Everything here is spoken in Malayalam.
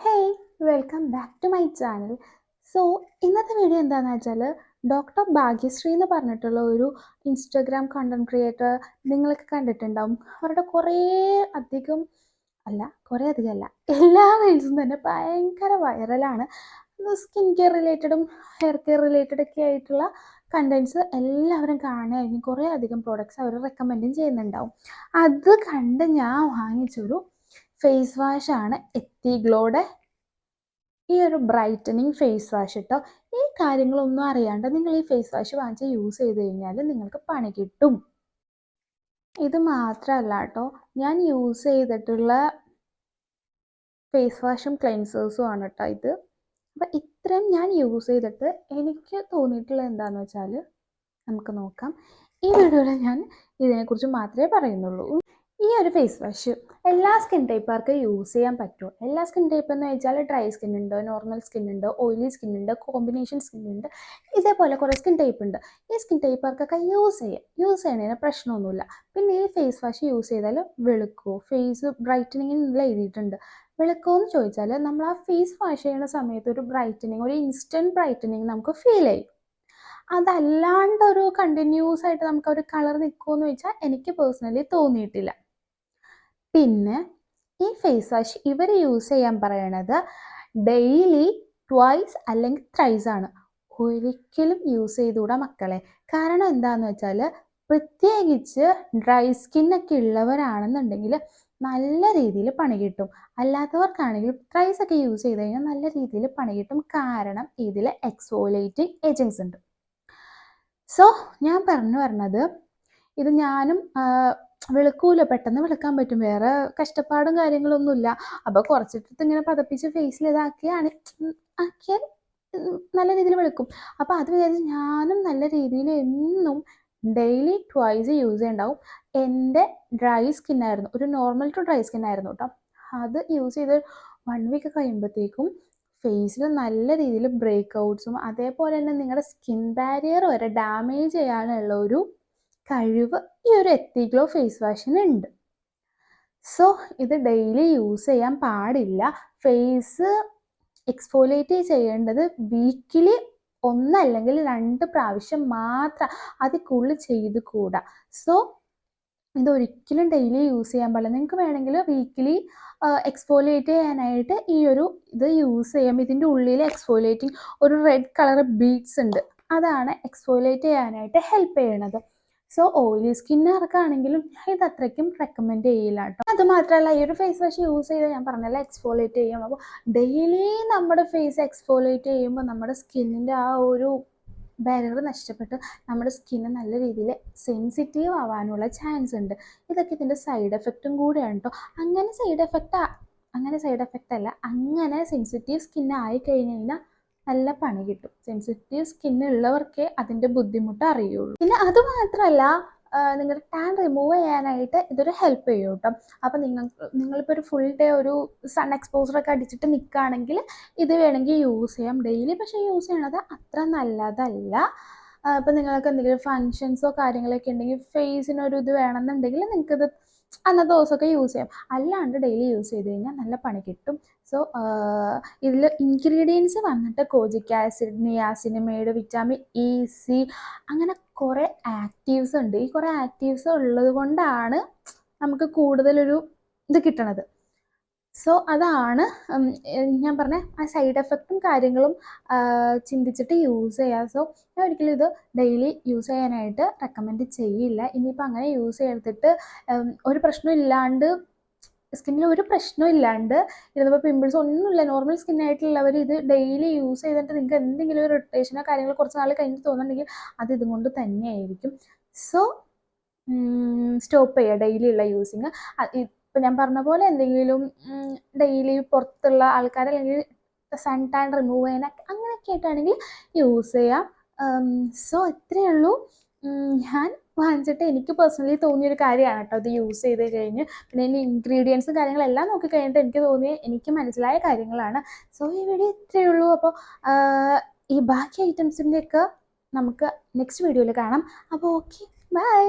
Hey welcome back to my channel so ഇന്നത്തെ വീഡിയോ എന്താണെന്ന് വെച്ചാൽ ഡോക്ടർ ഭാഗ്യശ്രീ എന്ന് പറഞ്ഞിട്ടുള്ള ഒരു ഇൻസ്റ്റഗ്രാം കണ്ടന്റ് ക്രിയേറ്റർ നിങ്ങളൊക്കെ കണ്ടിട്ടുണ്ടാവും. അവരുടെ കുറേ അധികം അല്ല കുറേ അധികം അല്ല എല്ലാ റീൽസും തന്നെ ഭയങ്കര വൈറലാണ് സ്കിൻ കെയർ റിലേറ്റഡും ഹെയർ കെയർ റിലേറ്റഡ് ഒക്കെ ആയിട്ടുള്ള കണ്ടൻസ് എല്ലാവരും കാണുകയായിരിക്കും കുറേ അധികം പ്രോഡക്റ്റ്സ് അവർ റെക്കമെൻഡും ചെയ്യുന്നുണ്ടാവും. അത് കണ്ട് ഞാൻ വാങ്ങിച്ചൊരു ഫേസ് വാഷാണ് എത്തിഗ്ലോയുടെ ഈ ഒരു ബ്രൈറ്റനിങ് ഫേസ് വാഷ് കേട്ടോ ഈ കാര്യങ്ങളൊന്നും അറിയാണ്ട് നിങ്ങൾ ഈ ഫേസ് വാഷ് വാങ്ങിച്ച് യൂസ് ചെയ്ത് കഴിഞ്ഞാൽ നിങ്ങൾക്ക് പണി കിട്ടും. ഇത് മാത്രമല്ല കേട്ടോ ഞാൻ യൂസ് ചെയ്തിട്ടുള്ള ഫേസ് വാഷും ക്ലെൻസേഴ്സും ആണ് കേട്ടോ ഇത്. അപ്പം ഇത്രയും ഞാൻ യൂസ് ചെയ്തിട്ട് എനിക്ക് തോന്നിയിട്ടുള്ളത് എന്താണെന്ന് വെച്ചാൽ നമുക്ക് നോക്കാം. ഈ വീഡിയോയിൽ ഞാൻ ഇതിനെക്കുറിച്ച് മാത്രമേ പറയുന്നുള്ളൂ. ഈ ഒരു ഫേസ് വാഷ് എല്ലാ സ്കിൻ ടൈപ്പുകാർക്കും യൂസ് ചെയ്യാൻ പറ്റുമോ എല്ലാ സ്കിൻ ടൈപ്പ് എന്ന് വെച്ചാൽ ഡ്രൈ സ്കിൻ ഉണ്ട് നോർമൽ സ്കിൻ ഉണ്ട് ഓയിലി സ്കിൻ ഉണ്ട് കോമ്പിനേഷൻ സ്കിൻ ഉണ്ട് ഇതേപോലെ കുറേ സ്കിൻ ടൈപ്പ് ഉണ്ട്. ഈ സ്കിൻ ടൈപ്പുകാർക്കൊക്കെ യൂസ് ചെയ്യാം. യൂസ് ചെയ്യുന്നതിന് പ്രശ്നമൊന്നുമില്ല. പിന്നെ ഈ ഫേസ് വാഷ് യൂസ് ചെയ്താൽ വെളുക്കുമോ ഫേസ് ബ്രൈറ്റനിങ്ങിനുള്ള എഴുതിയിട്ടുണ്ട്. വെളുക്കുമോ എന്ന് ചോദിച്ചാൽ നമ്മൾ ആ ഫേസ് വാഷ് ചെയ്യുന്ന സമയത്ത് ഒരു ബ്രൈറ്റനിങ് ഒരു ഇൻസ്റ്റന്റ് ബ്രൈറ്റനിങ് നമുക്ക് ഫീൽ ചെയ്യും. അതല്ലാണ്ട് ഒരു കണ്ടിന്യൂസ് ആയിട്ട് നമുക്ക് ഒരു കളർ നിൽക്കുമെന്ന് വെച്ചാൽ എനിക്ക് പേഴ്സണലി തോന്നിയിട്ടില്ല. പിന്നെ ഈ ഫേസ് വാഷ് ഇവർ യൂസ് ചെയ്യാൻ പറയണത് ഡെയിലി ട്വൈസ് അല്ലെങ്കിൽ ത്രൈസ് ആണ്. ഒരിക്കലും യൂസ് ചെയ്തുകൂടാ മക്കളെ. കാരണം എന്താണെന്ന് വെച്ചാൽ പ്രത്യേകിച്ച് ഡ്രൈ സ്കിന്നൊക്കെ ഉള്ളവരാണെന്നുണ്ടെങ്കിൽ നല്ല രീതിയിൽ പണി കിട്ടും. അല്ലാത്തവർക്കാണെങ്കിൽ ത്രൈസ് ഒക്കെ യൂസ് ചെയ്ത് കഴിഞ്ഞാൽ നല്ല രീതിയിൽ പണി കിട്ടും. കാരണം ഇതിൽ എക്സോലേറ്റിംഗ് ഏജൻസ് ഉണ്ട്. സോ ഞാൻ പറഞ്ഞു പറഞ്ഞത് ഇത് ഞാനും വെളുക്കൂല. പെട്ടെന്ന് വെളുക്കാൻ പറ്റും. വേറെ കഷ്ടപ്പാടും കാര്യങ്ങളൊന്നുമില്ല. അപ്പോൾ കുറച്ചിട്ടിട്ട് ഇങ്ങനെ പതപ്പിച്ച് ഫേസിൽ ഇതാക്കിയാണ്. ആക്കിയാൽ നല്ല രീതിയിൽ വെളുക്കും. അപ്പോൾ അത് വിചാരിച്ച് ഞാനും നല്ല രീതിയിൽ എന്നും ഡെയിലി ട്വൈസ് യൂസ് ചെയ്യണ്ടാവും. എന്റെ ഡ്രൈ സ്കിൻ ആയിരുന്നു. ഒരു നോർമൽ ടു ഡ്രൈ സ്കിൻ ആയിരുന്നു കേട്ടോ അത് യൂസ് ചെയ്ത് വൺ വീക്ക് കഴിയുമ്പോഴത്തേക്കും ഫേസിൽ നല്ല രീതിയിൽ ബ്രേക്ക് ഔട്ട്സും അതേപോലെ തന്നെ നിങ്ങളുടെ സ്കിൻ ബാരിയർ വരെ ഡാമേജ് ചെയ്യാനുള്ള ഒരു കഴിവ് ഈ ഒരു എത്തിഗ്ലോ ഫേസ് വാഷിന് ഉണ്ട്. സോ ഇത് ഡെയിലി യൂസ് ചെയ്യാൻ പാടില്ല. ഫേസ് എക്സ്ഫോലേറ്റ് ചെയ്യേണ്ടത് വീക്കിലി ഒന്നല്ലെങ്കിൽ രണ്ട് പ്രാവശ്യം മാത്രം അതിൽ കൂടുതൽ ചെയ്ത് കൂടാ സോ ഇതൊരിക്കലും ഡെയിലി യൂസ് ചെയ്യാൻ പാടില്ല. നിങ്ങൾക്ക് വേണമെങ്കിൽ വീക്കിലി എക്സ്പോലേറ്റ് ചെയ്യാനായിട്ട് ഈ ഒരു ഇത് യൂസ് ചെയ്യാം. ഇതിന്റെ ഉള്ളിൽ എക്സ്ഫോലിയേറ്റിംഗ് ഒരു റെഡ് കളർ ബീഡ്സ് ഉണ്ട്. അതാണ് എക്സ്പോലേറ്റ് ചെയ്യാനായിട്ട് ഹെൽപ്പ് ചെയ്യണത്. സോ ഓയിലി സ്കിന്നുകാർക്കാണെങ്കിലും ഇത് അത്രയ്ക്കും റെക്കമെൻഡ് ചെയ്യില്ല കേട്ടോ അത് മാത്രമല്ല ഈ ഒരു ഫേസ് വാഷ് യൂസ് ചെയ്ത് ഞാൻ പറഞ്ഞല്ലോ എക്സ്ഫോലിയേറ്റ് ചെയ്യും അപ്പോൾ ഡെയിലി നമ്മുടെ ഫേസ് എക്സ്ഫോലിയേറ്റ് ചെയ്യുമ്പോൾ നമ്മുടെ സ്കിന്നിന്റെ ആ ഒരു ബാരിയർ നഷ്ടപ്പെട്ട് നമ്മുടെ സ്കിന്ന് നല്ല രീതിയിൽ സെൻസിറ്റീവ് ആവാനുള്ള ചാൻസ് ഉണ്ട്. ഇതൊക്കെ ഇതിന്റെ സൈഡ് എഫക്റ്റും കൂടെയാണ് കേട്ടോ അങ്ങനെ സൈഡ് എഫക്റ്റ് അങ്ങനെ സൈഡ് എഫക്റ്റ് അല്ല അങ്ങനെ സെൻസിറ്റീവ് സ്കിൻ ആയി കഴിഞ്ഞ് കഴിഞ്ഞാൽ നല്ല പണി കിട്ടും. സെൻസിറ്റീവ് സ്കിൻ ഉള്ളവർക്കേ അതിന്റെ ബുദ്ധിമുട്ട് അറിയുള്ളൂ. പിന്നെ അത് മാത്രമല്ല നിങ്ങളുടെ ടാൻ റിമൂവ് ചെയ്യാനായിട്ട് ഇതൊരു ഹെൽപ്പ് ചെയ്യും കേട്ടോ അപ്പോൾ നിങ്ങൾ നിങ്ങളിപ്പോൾ ഒരു ഫുൾ ഡേ ഒരു സൺ എക്സ്പോസറൊക്കെ അടിച്ചിട്ട് നിൽക്കുകയാണെങ്കിൽ ഇത് വേണമെങ്കിൽ യൂസ് ചെയ്യാം. ഡെയിലി പക്ഷേ യൂസ് ചെയ്യണത് അത്ര നല്ലതല്ല. ഇപ്പം നിങ്ങൾക്ക് എന്തെങ്കിലും ഫങ്ഷൻസോ കാര്യങ്ങളൊക്കെ ഉണ്ടെങ്കിൽ ഫേസിനൊരു ഇത് വേണമെന്നുണ്ടെങ്കിൽ നിങ്ങൾക്കിത് അന്നത്തെ ദിവസമൊക്കെ യൂസ് ചെയ്യാം. അല്ലാണ്ട് ഡെയിലി യൂസ് ചെയ്ത് കഴിഞ്ഞാൽ നല്ല പണി കിട്ടും. സോ ഇതിൽ ഇൻഗ്രീഡിയൻസ് വന്നിട്ട് kojic acid niacinamide vitamin E C അങ്ങനെ കുറേ ആക്റ്റീവ്സ് ഉണ്ട്. ഈ കുറേ ആക്റ്റീവ്സ് ഉള്ളത് കൊണ്ടാണ് നമുക്ക് കൂടുതലൊരു ഇത് കിട്ടണത്. സോ അതാണ് ഞാൻ പറഞ്ഞ ആ സൈഡ് എഫക്റ്റും കാര്യങ്ങളും ചിന്തിച്ചിട്ട് യൂസ് ചെയ്യുക സോ ഞാൻ ഒരിക്കലും ഇത് ഡെയിലി യൂസ് ചെയ്യാനായിട്ട് റെക്കമെൻഡ് ചെയ്യില്ല. ഇനിയിപ്പോൾ അങ്ങനെ യൂസ് ചെയ്തിട്ട് ഒരു പ്രശ്നം ഇല്ലാണ്ട് സ്കിന്നിൽ ഒരു പ്രശ്നം ഇല്ലാണ്ട് ഇരുന്നപ്പോൾ പിമ്പിൾസ് ഒന്നുമില്ല. നോർമൽ സ്കിന്നായിട്ടുള്ളവർ ഇത് ഡെയിലി യൂസ് ചെയ്തിട്ട് നിങ്ങൾക്ക് എന്തെങ്കിലും ഒരു ഇറിറ്റേഷനോ കാര്യങ്ങളോ കുറച്ച് നാൾ കഴിഞ്ഞ് തോന്നുന്നുണ്ടെങ്കിൽ അത് ഇതും കൊണ്ട് തന്നെയായിരിക്കും. സോ സ്റ്റോപ്പ് ചെയ്യുക ഡെയിലി ഉള്ള യൂസിങ് ഇപ്പം ഞാൻ പറഞ്ഞ പോലെ എന്തെങ്കിലും ഡെയിലി പുറത്തുള്ള ആൾക്കാർ അല്ലെങ്കിൽ സൺ ടാൻ റിമൂവ് ചെയ്യാൻ അങ്ങനെയൊക്കെ ആയിട്ടാണെങ്കിൽ യൂസ് ചെയ്യാം. സോ ഇത്രയേ ഉള്ളൂ. ഞാൻ വാങ്ങിച്ചിട്ട് എനിക്ക് പേഴ്സണലി തോന്നിയൊരു കാര്യമാണ് കേട്ടോ അത് യൂസ് ചെയ്ത് കഴിഞ്ഞ്. പിന്നെ ഇതിന്റെ ഇൻഗ്രീഡിയൻസും കാര്യങ്ങളെല്ലാം നോക്കി കഴിഞ്ഞിട്ട് എനിക്ക് തോന്നിയ എനിക്ക് മനസ്സിലായ കാര്യങ്ങളാണ്. സോ ഈ വീഡിയോ ഇത്രയേ ഉള്ളൂ. അപ്പോൾ ഈ ബാക്കി ഐറ്റംസിന്റെയൊക്കെ നമുക്ക് നെക്സ്റ്റ് വീഡിയോയിൽ കാണാം. അപ്പോൾ ഓക്കെ ബൈ